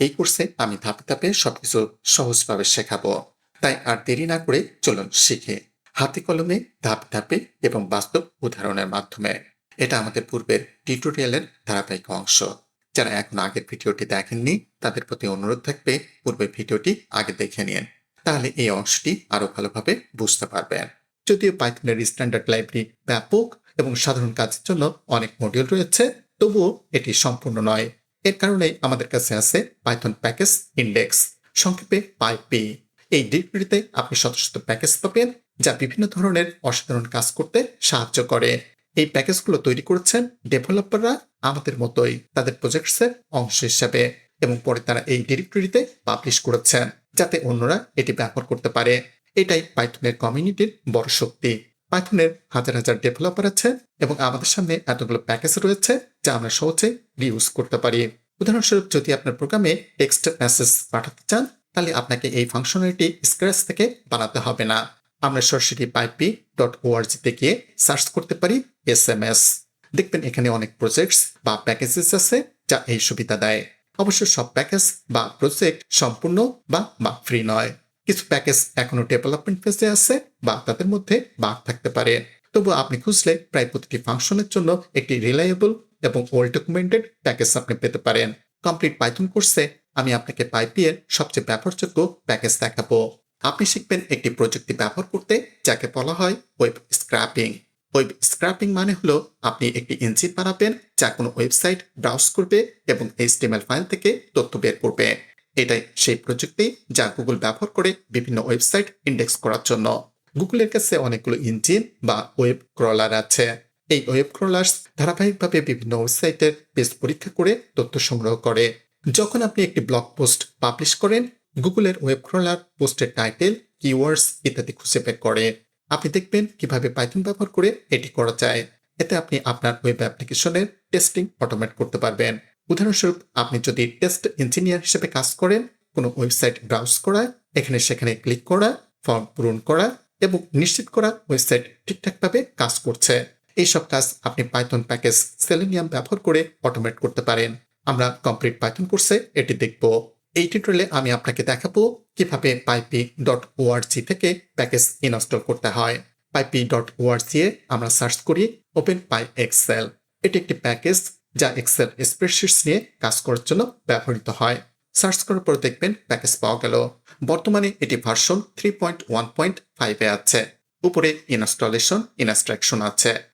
এই কোর্সে আমি ধাপে ধাপে সবকিছু সহজভাবে শেখাবো। তাই আর দেরি না করে চলুন শিখে। হাতে কলমে ধাপে ধাপে এবং বাস্তব উদাহরণের মাধ্যমে। এটা আমাদের পূর্বের টিউটোরিয়ালের ধারাবাহিক অংশ। যারা এখন আগের ভিডিওটি দেখেননি, তাদের প্রতি অনুরোধ থাকবে পূর্বের ভিডিওটি আগে দেখে নিন। তাহলে এই অংশটি আরও ভালোভাবে বুঝতে পারবেন। যদিও পাইথনের স্ট্যান্ডার্ড লাইব্রেরি ব্যাপক এবং সাধারণ কাজের জন্য অনেক মডিউল রয়েছে, তবুও এটি সম্পূর্ণ নয়। এর কারণে আমাদের কাছে আছে পাইথন প্যাকেজ ইন্ডেক্স সংক্ষেপে পাইপি এই ডিরেক্টরিতে আপনি শত শত প্যাকেজ পাবেন, যা বিভিন্ন ধরনের অসাধারণ কাজ করতে সাহায্য করে। এই প্যাকেজগুলো তৈরি করেছেন ডেভেলপাররা আমাদের মতোই, তাদের প্রজেক্টসের অংশ হিসাবে, এবং পরে তারা এই ডিরেক্টরিতে পাবলিশ করেছেন, যাতে অন্যরা এটি ব্যবহার করতে পারে। এটাই পাইথনের কমিউনিটির বড় শক্তি। পাইথনের হাজার হাজার ডেভেলপার আছে, এবং আমাদের সামনে এতগুলো প্যাকেজ রয়েছে, যা আমরা সহজে রিউজ করতে পারি। উদাহরণস্বরূপ, যদি আপনার প্রোগ্রামে টেক্সট মেসেজ পাঠাতে চান, তাহলে আপনাকে এই ফাংশনালিটি স্ক্র্যাচ থেকে বানাতে হবে না। আমরা সরাসরি পাইপি ডট ওআরজিতে গিয়ে সার্চ করতে পারি এস এম এস দেখবেন এখানে অনেক প্রজেক্টস বা প্যাকেজেস আছে যা এই সুবিধা দেয়। অবশ্য সব প্যাকেজ বা প্রজেক্ট সম্পূর্ণ বা বা ফ্রি নয়। কিছু প্যাকেজ এখনও ডেভেলপমেন্ট ফেজে আছে বা তাদের মধ্যে বাগ থাকতে পারে। তবু আপনি খুঁজলে প্রায় প্রতিটি ফাংশনের জন্য একটি রিলায়েবল এবং ওয়েল ডকুমেন্টেড প্যাকেজ আপনি পেতে পারেন। কমপ্লিট পাইথন কোর্সে আমি আপনাকে পাইপি এর সবচেয়ে ব্যবহারযোগ্য প্যাকেজ দেখাবো। আপনি শিখবেন একটি প্রযুক্তি ব্যবহার করতে, যাকে বলা হয় ওয়েব স্ক্র্যাপিং ওয়েব স্ক্র্যাপিং মানে হলো আপনি একটি ইঞ্জিন বানাবেন, যা কোনো ওয়েবসাইট ব্রাউজ করবে এবং এইচটিএমএল ফাইল থেকে তথ্য বের করবে। এটাই সেই প্রযুক্তি যা গুগল ব্যবহার করে বিভিন্ন ওয়েবসাইট ইন্ডেক্স করার জন্য। গুগলের কাছে অনেকগুলো ইঞ্জিন বা ওয়েব ক্রলার আছে। এই ওয়েব ক্রলার্স ধারাবাহিকভাবে বিভিন্ন ওয়েবসাইটের পেজ পরীক্ষা করে তথ্য সংগ্রহ করে। যখন আপনি একটি ব্লগ পোস্ট পাবলিশ করেন, গুগলের ওয়েব ক্রলার পোস্টের টাইটেল কিওয়ার্ডস ইত্যাদি খুঁজে বের করে। আপনি দেখবেন কীভাবে পাইথন ব্যবহার করে এটি করা যায়। এতে আপনি আপনার ওয়েব অ্যাপ্লিকেশনের টেস্টিং অটোমেট করতে পারবেন। উদাহরণস্বরূপ, আপনি যদি টেস্ট ইঞ্জিনিয়ার হিসেবে কাজ করেন, কোনো ওয়েবসাইট ব্রাউজ করা, এখানে সেখানে ক্লিক করা ফর্ম পূরণ করা এবং নিশ্চিত করা ওয়েবসাইট ঠিকঠাকভাবে কাজ করছে। এইসব কাজ আপনি পাইথন প্যাকেজ সেলেনিয়াম ব্যবহার করে অটোমেট করতে পারেন। আমরা কমপ্লিট পাইথন কোর্সে এটি দেখব। এই টিউটোরিয়ালে আমি আপনাকে দেখাবো কীভাবে পাইপি ডট ওআরজি থেকে প্যাকেজ ইনস্টল করতে হয়। পাইপি ডট ওআরজি এ আমরা সার্চ করি ওপেন পাই এক্সেল এটি একটি প্যাকেজ যা এক্সেল স্প্রেডশিটস নিয়ে কাজ করার জন্য ব্যবহৃত হয়। সার্চ করার পর দেখবেন প্যাকেজ পাওয়া গেল। বর্তমানে এটি version three point one point ফাইভে আছে। উপরে ইনস্টলেশন ইনস্ট্রাকশন আছে।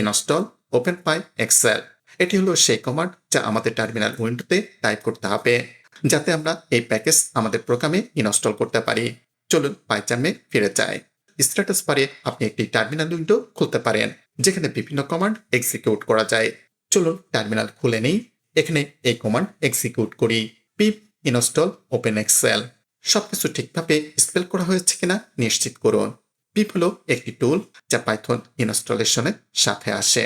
ইনস্টল ওপেন পাই এক্সেল এটি হলো সেই কমান্ড যা আমাদের টার্মিনাল উইন্ডোতে টাইপ করতে হবে, যাতে আমরা এই প্যাকেজ আমাদের প্রোগ্রামে ইনস্টল করতে পারি। চলুন পাইচামে ফিরে যাই। স্ট্যাটাস পারে আপনি একটি টার্মিনাল উইন্ডো খুলতে পারেন, যেখানে বিভিন্ন কমান্ড এক্সিকিউট করা যায়। চলুন টার্মিনাল খুলে নেই, এখানে এই কমান্ড এক্সিকিউট করি। পিপ ইনস্টল ওপেন এক্সেল সবকিছু ঠিকভাবে স্পেল করা হয়েছে কিনা নিশ্চিত করুন। পিপ হলো একটি টুল যা পাইথন ইনস্টলেশনের সাথে আসে।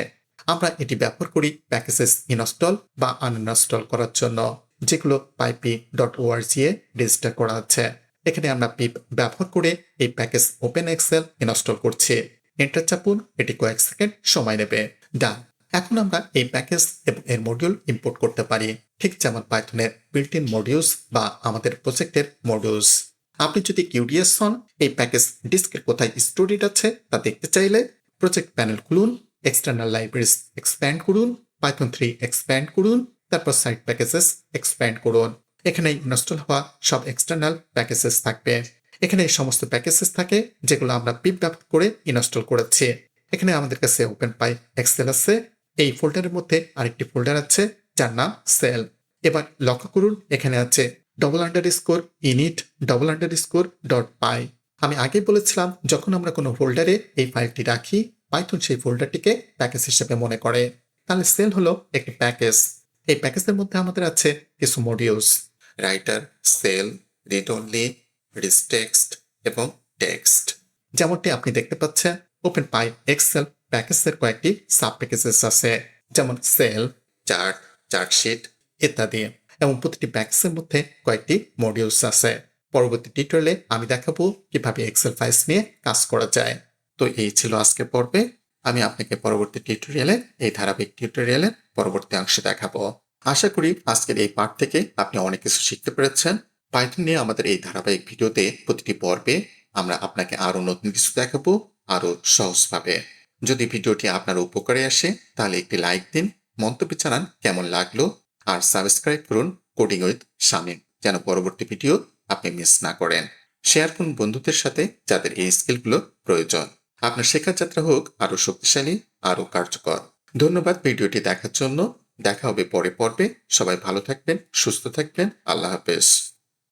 আমরা এটি ব্যবহার করি প্যাকেজেস ইনস্টল বা আনইনস্টল করার জন্য, যেগুলো PyPI dot O R G এ রেজিস্টার করা আছে। এখানে আমরা পিপ ব্যবহার করে এই প্যাকেজ ওপেন এক্সেল ইনস্টল করছি। এন্টার চাপুন, এটি কয়েক সেকেন্ড সময় নেবে। ডান এখন আমরা এই প্যাকেজ এবং এর মডিউল ইম্পোর্ট করতে পারি। ঠিক যেমন পাইথনের বিল্ট ইন মডিউলস বা আমাদের প্রজেক্টের মডিউলস আপনি যদি কিউডিএস হন, এই প্যাকেজ ডিস্কের কোথায় স্টোরিড আছে তা দেখতে চাইলে প্রজেক্ট প্যানেল খুলুন এক্সটার্নাল লাইব্রেরিজ এক্সপ্যান্ড করুন পাইথন থ্রি এক্সপ্যান্ড করুন, তারপর সাইট প্যাকেজেস এক্সপ্যান্ড করুন। এখানে ইনস্টল হওয়া সব এক্সটার্নাল প্যাকেজেস থাকবে। এখানে সমস্ত প্যাকেজেস থাকে যেগুলো আমরা পিপ করে ইনস্টল করেছি। এখানে আমাদের কাছে ওপেন পাই এক্সেল আছে। এই ফোল্ডারের মধ্যে আরেকটি ফোল্ডার আছে যার নাম সেল এবার লক্ষ্য করুন, এখানে আছে double underscore init double underscore dot py আমি আগে বলেছিলাম, যখন আমরা কোনো ফোল্ডারে এই ফাইলটি রাখি পাইথন সেই ফোল্ডারটিকে প্যাকেজ হিসেবে মনে করে। তাহলে সেল হলো একটি প্যাকেজ এই প্যাকেজের মধ্যে আমাদের আছে কিছু modules writer cell read only rich text এবং টেক্সট যেমনটি আপনি দেখতে পাচ্ছেন ওপেন পাই এক্সেল প্যাকেজের কয়েকটি সাব প্যাকেজেস আছে। যেমন সেল চার্ট চার্টশিট ইত্যাদি। এবং প্রতিটি প্যাকেজের মধ্যে কয়েকটি মডিউলস আছে। পরবর্তী টিউটোরিয়ালে আমি দেখাবো কীভাবে এক্সেল ফাইলস নিয়ে কাজ করা যায়। তো এই ছিল আজকের পর্বে। আমি আপনাকে পরবর্তী টিউটোরিয়ালে এই ধারাবাহিক টিউটোরিয়ালের পরবর্তী অংশে দেখাবো। আশা করি আজকের এই পাঠ থেকে আপনি অনেক কিছু শিখতে পেরেছেন। পাইথন নিয়ে আমাদের এই ধারাবাহিক ভিডিওতে প্রতিটি পর্বে আমরা আপনাকে আরও নতুন কিছু দেখাবো আরও সহজভাবে। যদি ভিডিওটি আপনার উপকারে আসে, তাহলে একটি লাইক দিন, মন্তব্য জানান কেমন লাগল আর সাবস্ক্রাইব করুন কোডিং উইথ শামিম, যেন পরবর্তী ভিডিও আপনি মিস না করেন। শেয়ার করুন বন্ধুদের সাথে যাদের এই স্কিলগুলো প্রয়োজন। আপনার শেখার যাত্রা হোক আরও শক্তিশালী আরও কার্যকর। ধন্যবাদ ভিডিওটি দেখার জন্য। দেখা হবে পরে পর্বে। সবাই ভালো থাকবেন, সুস্থ থাকবেন। আল্লাহ হাফেজ।